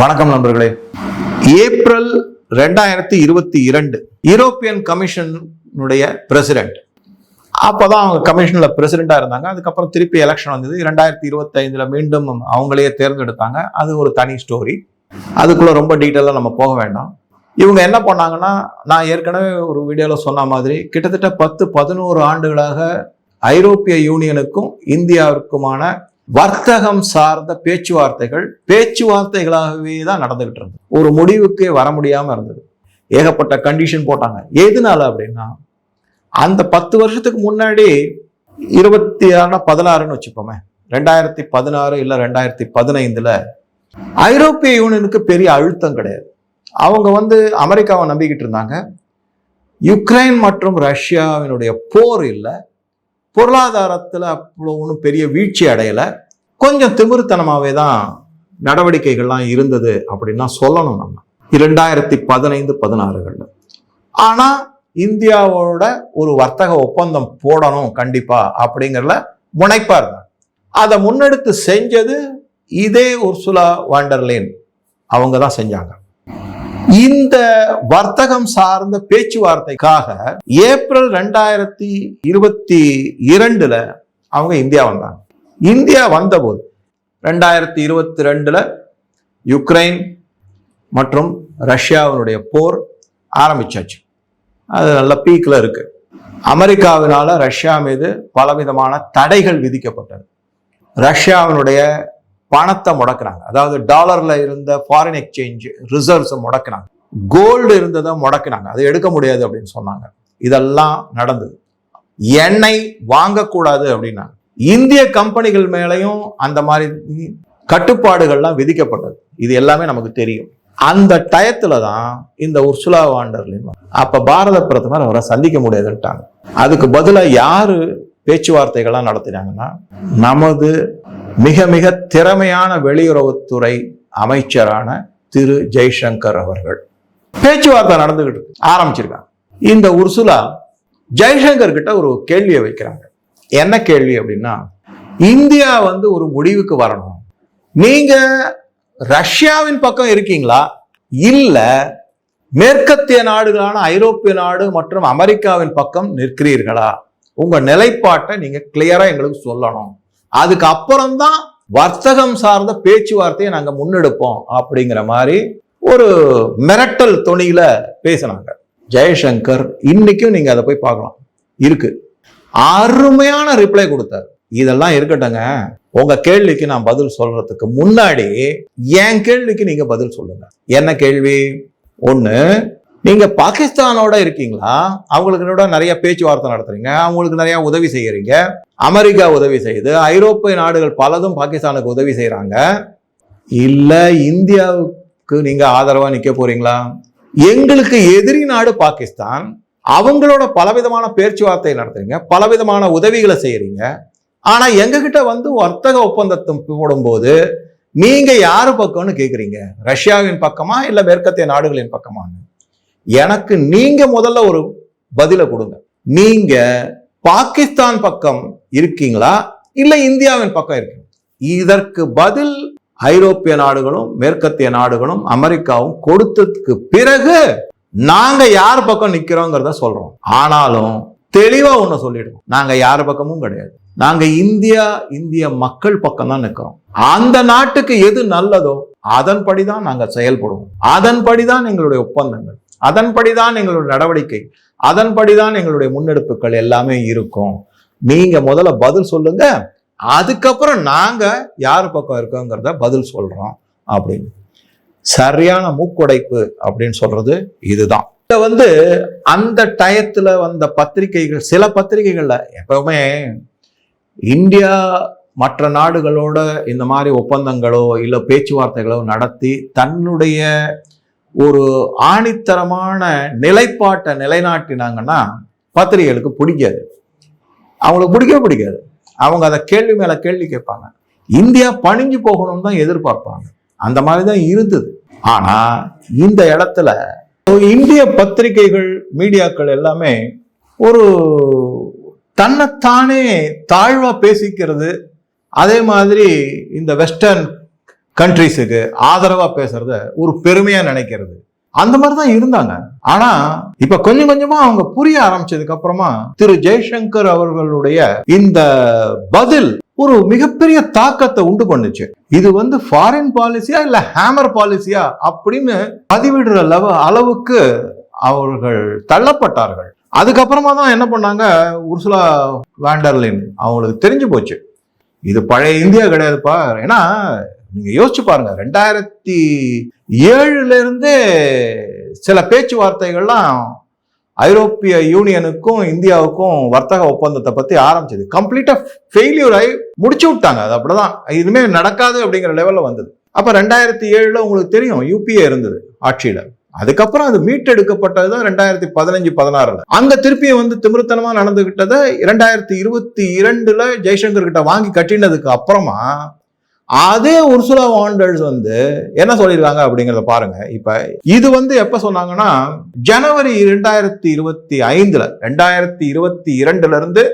வணக்கம் நண்பர்களே. ஏப்ரல் ரெண்டாயிரத்தி இருபத்தி இரண்டு யூரோப்பியன் கமிஷனுடைய பிரசிடென்ட் அப்போதான் அவங்க கமிஷனில் பிரசிடெண்டாக இருந்தாங்க. அதுக்கப்புறம் திருப்பி எலெக்ஷன் வந்தது. ரெண்டாயிரத்தி இருபத்தைந்தில் மீண்டும் அவங்களையே தேர்ந்தெடுத்தாங்க. அது ஒரு தனி ஸ்டோரி அதுக்குள்ளே ரொம்ப டீட்டெயிலாக நம்ம போக வேண்டாம். இவங்க என்ன பண்ணாங்கன்னா நான் ஏற்கனவே ஒரு வீடியோவில் சொன்ன மாதிரி கிட்டத்தட்ட பத்து பதினோரு ஆண்டுகளாக ஐரோப்பிய யூனியனுக்கும் இந்தியாவிற்குமான வர்த்தகம் சார்ந்த பேச்சுவார்த்தைகள் பேச்சுவார்த்தைகளாகவே தான் நடந்துகிட்டு இருந்தது. ஒரு முடிவுக்கே வர முடியாமல் இருந்தது. ஏகப்பட்ட கண்டிஷன் போட்டாங்க. எதனால அப்படின்னா அந்த பத்து வருஷத்துக்கு முன்னாடி இருபத்தி ஆறுனா பதினாறுன்னு வச்சுப்போமே. ரெண்டாயிரத்தி பதினாறு இல்லை ரெண்டாயிரத்தி பதினைந்தில் ஐரோப்பிய யூனியனுக்கு பெரிய அழுத்தம் கிடையாது. அவங்க வந்து அமெரிக்காவை நம்பிக்கிட்டு இருந்தாங்க. யுக்ரைன் மற்றும் ரஷ்யாவினுடைய போர் இல்லை. பொருளாதாரத்தில் அவ்வளோ ஒன்றும் பெரிய வீழ்ச்சி அடையலை. கொஞ்சம் திமிருத்தனமாகவே தான் நடவடிக்கைகள்லாம் இருந்தது அப்படின்னா சொல்லணும் நம்ம. இரண்டாயிரத்தி பதினைந்து பதினாறுகளில். ஆனால் இந்தியாவோட ஒரு வர்த்தக ஒப்பந்தம் போடணும் கண்டிப்பாக அப்படிங்கிறல முனைப்பா இருந்தாங்க. அதை முன்னெடுத்து செஞ்சது இதே உர்சுலா வாண்டர்லேன். அவங்க தான் செஞ்சாங்க. இந்த வர்த்தகம் சார்ந்த பேச்சுவார்த்தைக்காக ஏப்ரல் ரெண்டாயிரத்தி இருபத்தி இரண்டுல அவங்க இந்தியா வந்தாங்க. இந்தியா வந்தபோது ரெண்டாயிரத்தி இருபத்தி ரெண்டுல யுக்ரைன் மற்றும் ரஷ்யாவினுடைய போர் ஆரம்பிச்சாச்சு. அது நல்ல பீக்கில் இருக்கு. அமெரிக்காவினால ரஷ்யா மீது பலவிதமான தடைகள் விதிக்கப்பட்டது. ரஷ்யாவினுடைய பணத்தை முடக்கிறாங்க. அதாவது டாலர்ல இருந்த ஃபாரின் எக்ஸ்சேஞ்ச் ரிசர்வ்ஸை முடக்குனாங்க கோல்டு இருந்ததை முடக்கினாங்க. அதை எடுக்க முடியாது அப்படின்னு சொன்னாங்க. இதெல்லாம் நடந்தது. எண்ணெய் வாங்கக்கூடாது அப்படின்னாங்க. இந்திய கம்பெனிகள் மேலையும் அந்த மாதிரி கட்டுப்பாடுகள்லாம் விதிக்கப்பட்டது. இது எல்லாமே நமக்கு தெரியும். அந்த டயத்துல தான் இந்த உர்சுலா வாண்டர்லின் அப்ப பாரத பிரதமர் அவரை சந்திக்க முடியாதுட்டாங்க அதுக்கு பதிலாக யாரு பேச்சுவார்த்தைகள்லாம் நடத்தினாங்கன்னா நமது மிக மிக திறமையான வெளியுறவுத்துறை அமைச்சரான திரு ஜெய்சங்கர் அவர்கள். பேச்சுவார்த்தை நடந்துகிட்டு ஆரம்பிச்சிருக்காங்க. இந்த உர்சுலா ஜெய்சங்கர் கிட்ட ஒரு கேள்வியை வைக்கிறாங்க. என்ன கேள்வி அப்படின்னா இந்தியா வந்து ஒரு முடிவுக்கு வரணும். நீங்க ரஷ்யாவின் பக்கம் இருக்கீங்களா? இல்ல மேற்கத்திய நாடுகளான ஐரோப்பிய நாடு மற்றும் அமெரிக்காவின் பக்கம் நிற்கிறீர்களா? உங்க நிலைப்பாட்டை நீங்க கிளியரா எங்களுக்கு சொல்லணும். அதுக்கு அப்புறம்தான் வர்த்தகம் சார்ந்த பேச்சுவார்த்தையை நாங்க முன்னெடுப்போம் அப்படிங்கிற மாதிரி ஒரு மிரட்டல் தொனியில பேசினாங்க. ஜெயசங்கர் இன்னைக்கும் நீங்க அதை போய் பார்க்கலாம். இருக்கு. அருமையான ரிப்ளை கொடுத்தார். இதெல்லாம் இருக்கட்டுங்க. உங்க கேள்விக்கு நான் பதில் சொல்றதுக்கு முன்னாடி என் கேள்விக்கு நீங்க பதில் சொல்லுங்க. என்ன கேள்வி? ஒன்று நீங்க பாகிஸ்தானோட இருக்கீங்களா? அவங்களுக்கு நிறைய பேச்சுவார்த்தை நடத்துறீங்க. அவங்களுக்கு நிறைய உதவி செய்யறீங்க. அமெரிக்கா உதவி செய்யுது. ஐரோப்பிய நாடுகள் பலதும் பாகிஸ்தானுக்கு உதவி செய்யறாங்க. இல்ல இந்தியாவுக்கு நீங்க ஆதரவா நிக்க போறீங்களா? எங்களுக்கு எதிரி நாடு பாகிஸ்தான். அவங்களோட பலவிதமான பேச்சுவார்த்தை நடத்துறீங்க பலவிதமான உதவிகளை செய்யறீங்க. ஆனா எங்ககிட்ட வந்து வர்த்தக ஒப்பந்தத்தை போடும்போது நீங்க யார் பக்கம்னு கேட்குறீங்க ரஷ்யாவின் பக்கமா இல்ல மேற்கத்திய நாடுகளின் பக்கமான்னு எனக்கு நீங்க முதல்ல ஒரு பதிலை கொடுங்க. நீங்க பாகிஸ்தான் பக்கம் இருக்கீங்களா? இல்ல இந்தியாவின் பக்கம் இருக்கீங்க இதற்கு பதில் ஐரோப்பிய நாடுகளும் மேற்கத்திய நாடுகளும் அமெரிக்காவும் கொடுத்ததுக்கு பிறகு நாங்க யார் பக்கம் நிக்கிறோங்கிறத சொல்றோம். ஆனாலும் தெளிவா ஒண்ணு சொல்லிடுவோம். நாங்க யார் பக்கமும் கிடையாது. நாங்க இந்தியா இந்திய மக்கள் பக்கம் தான் நிற்கிறோம் அந்த நாட்டுக்கு எது நல்லதோ அதன்படிதான் நாங்க செயல்படுவோம். அதன்படிதான் எங்களுடைய ஒப்பந்தங்கள் அதன்படிதான் எங்களுடைய நடவடிக்கை அதன்படிதான் எங்களுடைய முன்னெடுப்புகள் எல்லாமே இருக்கும். நீங்க முதல்ல பதில் சொல்லுங்க. அதுக்கப்புறம் நாங்கள் யார் பக்கம் இருக்கோங்கிறத பதில் சொல்கிறோம் அப்படின்னு. சரியான மூக்குடைப்பு அப்படின்னு சொல்றது இதுதான். இதை வந்து அந்த டயத்தில் வந்த பத்திரிகைகள் சில பத்திரிகைகளில் எப்பவுமே இந்தியா மற்ற நாடுகளோட இந்த மாதிரி ஒப்பந்தங்களோ இல்லை பேச்சுவார்த்தைகளோ நடத்தி தன்னுடைய ஒரு ஆணித்தரமான நிலைப்பாட்டை நிலைநாட்டினாங்கன்னா பத்திரிகைகளுக்கு பிடிக்காது. அவங்களுக்கு பிடிக்கவே பிடிக்காது. அவங்க அதை கேள்வி மேலே கேள்வி கேட்பாங்க. இந்தியா பணிஞ்சு போகணும்னு தான் எதிர்பார்ப்பாங்க. அந்த மாதிரி தான் இருந்தது. ஆனால் இந்த இடத்துல இந்திய பத்திரிகைகள் மீடியாக்கள் எல்லாமே ஒரு தன்னைத்தானே தாழ்வாக பேசிக்கிறது அதே மாதிரி இந்த வெஸ்டர்ன் கண்ட்ரிஸுக்கு ஆதரவாக பேசுறத ஒரு பெருமையாக நினைக்கிறது. அந்த மாதிரி தான் இருந்தாங்க. ஆனா இப்ப கொஞ்சம் கொஞ்சமா அவங்க புரிய ஆரம்பிச்சதுக்கு அப்புறமா திரு ஜெய்சங்கர் அவர்களுடைய இந்த பதில் ஒரு மிகப்பெரிய தாக்கத்தை உண்டு பண்ணுச்சு. இது வந்து ஃபாரின் பாலிசியா இல்ல ஹேமர் பாலிசியா அப்படின்னு பதிவிடுற லெவ அளவுக்கு அவர்கள் தள்ளப்பட்டார்கள். அதுக்கப்புறமா தான் என்ன பண்ணாங்க? உர்சுலா வேண்டர்லின் அவங்களுக்கு தெரிஞ்சு போச்சு. இது பழைய இந்தியா கிடையாதுப்பா. ஏன்னா நீங்க யோசிச்சு பாருங்க ரெண்டாயிரத்தி ஏழுல இருந்தே சில பேச்சுவார்த்தைகள்லாம் ஐரோப்பிய யூனியனுக்கும் இந்தியாவுக்கும் வர்த்தக ஒப்பந்தத்தை பத்தி ஆரம்பிச்சது. கம்ப்ளீட்டா ஃபெயிலியூர் ஆகி முடிச்சு விட்டாங்க. அது அப்படிதான். இதுமே நடக்காது அப்படிங்கிற லெவல்ல வந்தது. அப்ப ரெண்டாயிரத்தி ஏழுல உங்களுக்கு தெரியும் யூபிஏ இருந்தது ஆட்சியில. அதுக்கப்புறம் அது மீட்டெடுக்கப்பட்டது தான் ரெண்டாயிரத்தி பதினஞ்சு பதினாறுல. அங்க திருப்பியும் வந்து திமிருத்தனமா நடந்துகிட்டதை இரண்டாயிரத்தி இருபத்தி இரண்டுல ஜெய்சங்கர் கிட்ட வாங்கி கட்டினதுக்கு அப்புறமா அதே உர்சுலா வாண்டர்ஸ் வந்து என்ன சொல்லியிருக்காங்க அப்படிங்கிறத பாருங்க. இப்ப இது வந்து எப்ப சொன்னாங்கன்னா ஜனவரி ரெண்டாயிரத்தி இருபத்தி ஐந்துல ரெண்டாயிரத்தி இருபத்தி இரண்டுல இருந்து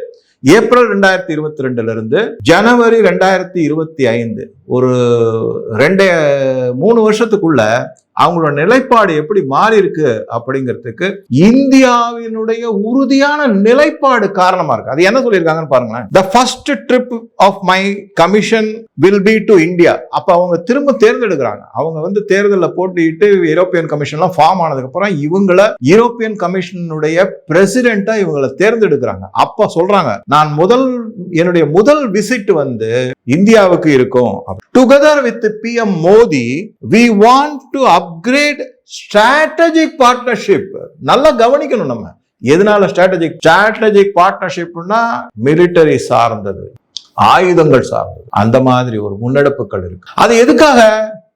ஏப்ரல் ரெண்டாயிரத்தி இருபத்தி ரெண்டுல இருந்து ஜனவரி ரெண்டாயிரத்தி இருபத்தி ஐந்து ஒரு ரெண்டு மூணு வருஷத்துக்குள்ள அவங்களோட நிலைப்பாடு எப்படி மாறி இருக்கு அப்படிங்கிறதுக்கு இந்தியாவினுடைய உறுதியான நிலைப்பாடு காரணமா இருக்கு. அது என்ன சொல்லியிருக்காங்கன்னு பாருங்களேன். The first trip of my commission will be to India அப்ப அவங்க திரும்ப தேர்ந்தெடுக்கிறாங்க. அவங்க வந்து தேர்தலில் போட்டிட்டு யூரோப்பியன் கமிஷன்லாம் ஃபார்ம் ஆனதுக்கு அப்புறம் இவங்களை யூரோப்பியன் கமிஷனுடைய பிரசிடென்ட்டா இவங்களை தேர்ந்தெடுக்கிறாங்க. அப்ப சொல்றாங்க நான் முதல் என்னுடைய முதல் விசிட் வந்து இந்தியாவுக்கு இருக்கும். Together with P M Modi we want to upgrade strategic partnership நல்லா கவனிக்கணும் நம்ம. எதனால ஸ்ட்ராட்டஜிக் ஸ்ட்ராட்டஜிக் பார்ட்னர்ஷிப்னா மிலிட்டரி சார்ந்தது. ஆயுதங்கள் சார்ந்தது. அந்த மாதிரி ஒரு முன்னெடுப்புகள் இருக்கு. அது எதுக்காக?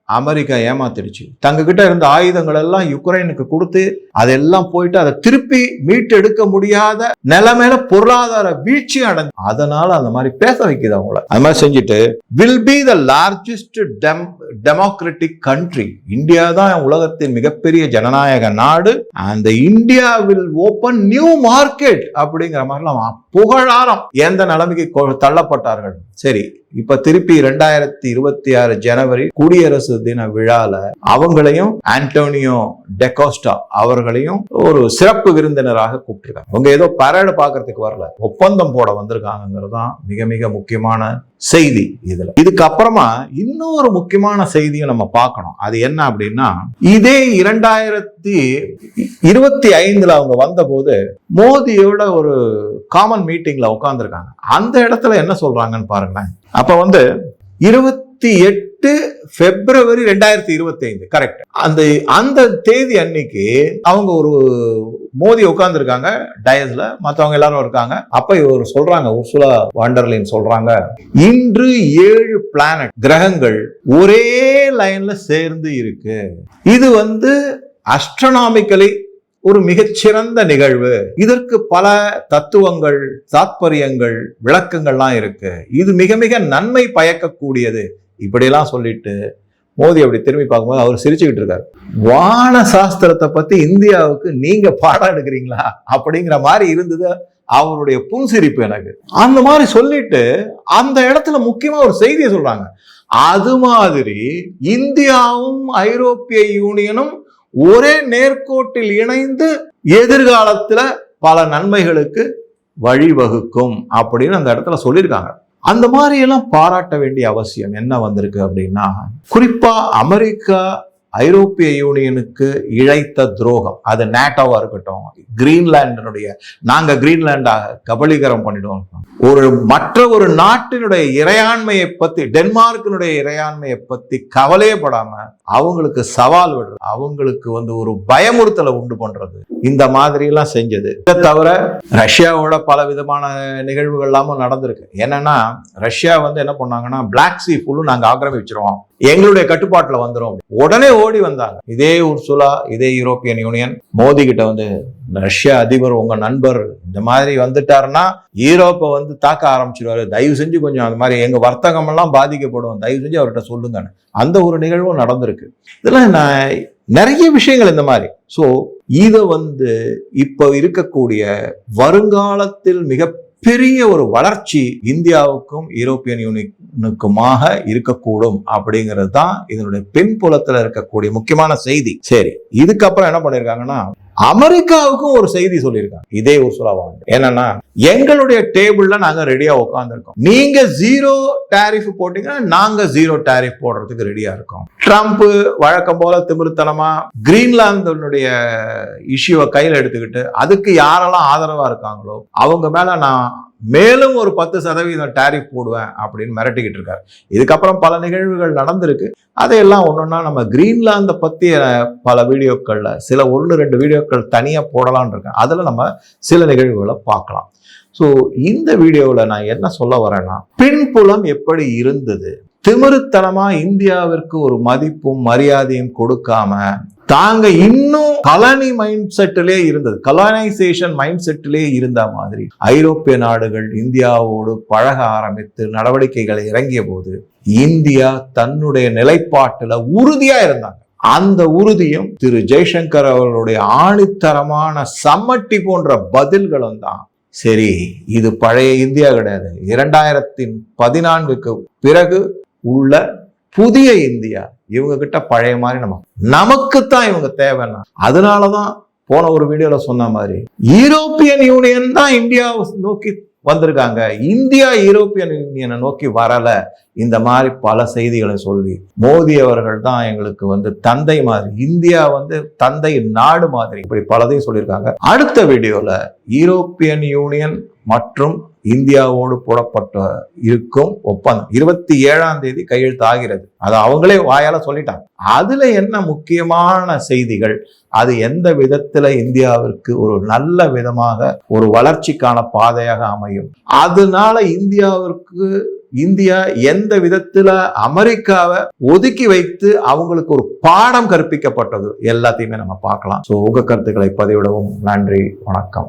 அமெரிக்கா ஏமாத்திடுச்சு. தங்ககிட்ட இருந்த ஆயுதங்கள் எல்லாம் யுக்ரைனுக்கு கொடுத்து அதெல்லாம் போயிட்டு அதை திருப்பி மீட்டெடுக்க முடியாத நிலைமையில பொருளாதார வீழ்ச்சி அடைஞ்சு அதனால அந்த மாதிரி பேச வைக்குது அவங்கள. அது மாதிரி செஞ்சுட்டு will be the largest dem democratic country India தான் உலகத்தின் மிகப்பெரிய ஜனநாயக நாடு. அந்த India will open new market அப்படிங்கிற மாதிரிலாம் புகழாரம் எந்த நிலைமைக்கு கொ- தள்ளப்பட்டார்கள். சரி இப்ப திருப்பி ரெண்டாயிரத்தி இருபத்தி ஆறு ஜனவரி குடியரசு தின விழால அவங்களையும் ஆண்டோனியோ டெகோஸ்டா அவர்களையும் ஒரு சிறப்பு விருந்தினராக கூப்பிட்டுருக்காங்க. அவங்க ஏதோ பரேடு பார்க்கறதுக்கு வரல. ஒப்பந்தம் போட வந்திருக்காங்கிறது தான் மிக மிக முக்கியமான செய்தி இதுல. இதுக்கப்புறமா இன்னொரு முக்கியமான செய்தியும் நம்ம பார்க்கணும். அது என்ன அப்படின்னா இதே இரண்டாயிரத்தி இருபத்தி ஐந்துல அவங்க வந்தபோது மோதியோட ஒரு காமன் மீட்டிங்ல உட்கார்ந்துருக்காங்க. அந்த இடத்துல என்ன சொல்றாங்கன்னு பாருங்களேன். அப்ப வந்து இருபத்தி எட்டு பிப்ரவரி ரெண்டாயிரத்தி இருபத்தி ஐந்து கரெக்ட் அந்த அந்த தேதி அன்னைக்கு அவங்க ஒரு மோதி உட்காந்துருக்காங்க டயஸ்ல மற்றவங்க எல்லாரும் இருக்காங்க. அப்ப இவர் சொல்றாங்க உர்சுலா வாண்டர்லின் சொல்றாங்க இன்று ஏழு பிளானட் கிரகங்கள் ஒரே லைன்ல சேர்ந்து இருக்கு. இது வந்து அஸ்ட்ரனாமிக்கலி ஒரு மிகச்சிறந்த நிகழ்வு. இதற்கு பல தத்துவங்கள் தாத்பரியங்கள் விளக்கங்கள்லாம் இருக்கு. இது மிக மிக நன்மை பயக்கக்கூடியது. இப்படியெல்லாம் சொல்லிட்டு மோதி அப்படி திரும்பி பார்க்கும்போது அவர் சிரிச்சுக்கிட்டு இருக்காரு. வான சாஸ்திரத்தை பற்றி இந்தியாவுக்கு நீங்கள் பாடம் எடுக்கிறீங்களா? அப்படிங்கிற மாதிரி இருந்தது அவருடைய புன்சிரிப்பு எனக்கு. அந்த மாதிரி சொல்லிட்டு அந்த இடத்துல முக்கியமாக ஒரு செய்தியை சொல்கிறாங்க அது மாதிரி இந்தியாவும் ஐரோப்பிய யூனியனும் ஒரே நேர்கோட்டில் இணைந்து எதிர்காலத்தில் பல நன்மைகளுக்கு வழிவகுக்கும் அப்படின்னு அந்த இடத்துல சொல்லியிருக்காங்க. அந்த மாதிரியெல்லாம் பாராட்ட வேண்டிய அவசியம் என்ன வந்திருக்கு அப்படின்னா குறிப்பாக அமெரிக்கா ஐரோப்பிய யூனியனுக்கு இழைத்த துரோகம். அது நேட்டோவாக இருக்கட்டும் கிரீன்லாண்டினுடைய நாங்கள் கிரீன்லாண்டாக கபலீகரம் பண்ணிடுவோம். ஒரு மற்ற ஒரு நாட்டினுடைய இறையாண்மையை பற்றி டென்மார்க்கினுடைய இறையாண்மையை பற்றி கவலையே படாமல் அவங்களுக்கு சவால் விடுறது. அவங்களுக்கு வந்து ஒரு பயமுறுத்தலை உண்டு பண்ணுறது இந்த மாதிரிலாம் செஞ்சது. இதை தவிர ரஷ்யாவோட பல விதமான நிகழ்வுகள் எல்லாமும் நடந்திருக்கு. என்னன்னா ரஷ்யா வந்து என்ன பண்ணாங்கன்னா பிளாக் சீ ஃபுல்லும் நாங்க ஆக்கிரமிச்சிருவோம். எங்களுடைய கட்டுப்பாட்டுல வந்துரும். உடனே ஓடி வந்தாங்க. இதே உர்சுலா இதே யூரோப்பியன் யூனியன். மோதி கிட்ட வந்து ரஷ்யா அதிபர் உங்க நண்பர் இந்த மாதிரி வந்துட்டாருன்னா யூரோப்பை வந்து தாக்க ஆரம்பிச்சிருவாரு. தயவு செஞ்சு கொஞ்சம் அந்த மாதிரி எங்க வர்த்தகம் எல்லாம் பாதிக்கப்படும் தயவு செஞ்சு அவர்கிட்ட சொல்லுங்கன்னு. அந்த ஒரு நிகழ்வும் நடந்திருக்கு. இதெல்லாம் நான் நிறைய விஷயங்கள் இந்த மாதிரி. ஸோ இதை வந்து இப்போ இருக்கக்கூடிய வருங்காலத்தில் மிக பெரிய ஒரு வளர்ச்சி இந்தியாவுக்கும் யூரோப்பியன் யூனியனுக்குமாக இருக்கக்கூடும் அப்படிங்கிறது தான் இதனுடைய பின்புலத்தில் இருக்கக்கூடிய முக்கியமான செய்தி. சரி இதுக்கப்புறம் என்ன பண்ணியிருக்காங்கன்னா அமெரிக்காவுக்கும் ஒரு செய்தி சொல்லியிருக்காங்க. இதே உர்சுலா வாங்க. என்னன்னா எங்களுடைய டேபிள்ல நாங்க ரெடியா உட்காந்துருக்கோம் நீங்க ஜீரோ டேரிஃப் போட்டீங்கன்னா நாங்க ஜீரோ டேரிஃப் போடுறதுக்கு ரெடியா இருக்கோம். ட்ரம்ப் வழக்கம் போல திமிருத்தனமா கிரீன்லாந்துடைய இஷ்யூவை கையில் எடுத்துக்கிட்டு அதுக்கு யாரெல்லாம் ஆதரவா இருக்காங்களோ அவங்க மேல நான் மேலும் ஒரு பத்து சதவீதம் டேரிஃப் போடுவேன் அப்படின்னு மிரட்டிக்கிட்டு இருக்காரு. இதுக்கப்புறம் பல நிகழ்வுகள் நடந்திருக்கு. அதையெல்லாம் ஒன்னொன்னா நம்ம கிரீன்லாந்தை பற்றிய பல வீடியோக்களில் சில ஒன்று ரெண்டு வீடியோக்கள் தனியாக போடலாம்னு இருக்கேன். அதில் நம்ம சில நிகழ்வுகளை பார்க்கலாம். ஸோ இந்த வீடியோவில் நான் என்ன சொல்ல வரேன்னா பின்புலம் எப்படி இருந்தது? திமிருத்தனமாக இந்தியாவிற்கு ஒரு மதிப்பும் மரியாதையும் கொடுக்காம தாங்க இன்னும் கலனி மைண்ட் செட்டிலே இருந்தது. கலனைசேஷன் மைண்ட் செட்டிலே இருந்த மாதிரி ஐரோப்பிய நாடுகள் இந்தியாவோடு பழக ஆரம்பித்து நடவடிக்கைகளை இறங்கிய போது இந்தியா தன்னுடைய நிலைப்பாட்டுல உறுதியா இருந்தாங்க. அந்த உறுதியும் திரு ஜெய்சங்கர் அவர்களுடைய ஆணித்தரமான சம்மட்டி போன்ற பதில்களும் தான். சரி இது பழைய இந்தியா கிடையாது. இரண்டாயிரத்தி பதினான்குக்கு பிறகு உள்ள புதிய இந்தியா. இவங்க கிட்ட பழைய மாதிரி நம்ம நமக்குத்தான் இவங்க தேவைன்னா. அதனாலதான் போன ஒரு வீடியோல சொன்ன மாதிரி யூரோப்பியன் யூனியன் தான் இந்தியாவை நோக்கி வந்திருக்காங்க. இந்தியா யூரோப்பியன் யூனியனை நோக்கி வரல. இந்த மாதிரி பல செய்திகளை சொல்லி மோடி அவர்கள் தான் எங்களுக்கு வந்து தந்தை மாதிரி இந்தியா வந்து தந்தை நாடு மாதிரி இப்படி பலதையும் சொல்லியிருக்காங்க. அடுத்த வீடியோல யூரோப்பியன் யூனியன் மற்றும் இந்தியாவோடு போடப்பட்ட இருக்கும் ஒப்பந்தம். இருபத்தி ஏழாம் தேதி கையெழுத்து ஆகிறது. அது அவங்களே வாயால சொல்லிட்டாங்க. அதுல என்ன முக்கியமான செய்திகள்? அது எந்த விதத்துல இந்தியாவிற்கு ஒரு நல்ல விதமாக ஒரு வளர்ச்சிக்கான பாதையாக அமையும்? அதனால இந்தியாவிற்கு இந்தியா எந்த விதத்துல அமெரிக்காவை ஒதுக்கி வைத்து அவங்களுக்கு ஒரு பாடம் கற்பிக்கப்பட்டது? எல்லாத்தையுமே நம்ம பார்க்கலாம். ஸோ உங்க கருத்துக்களை பதிவிடவும் நன்றி வணக்கம்.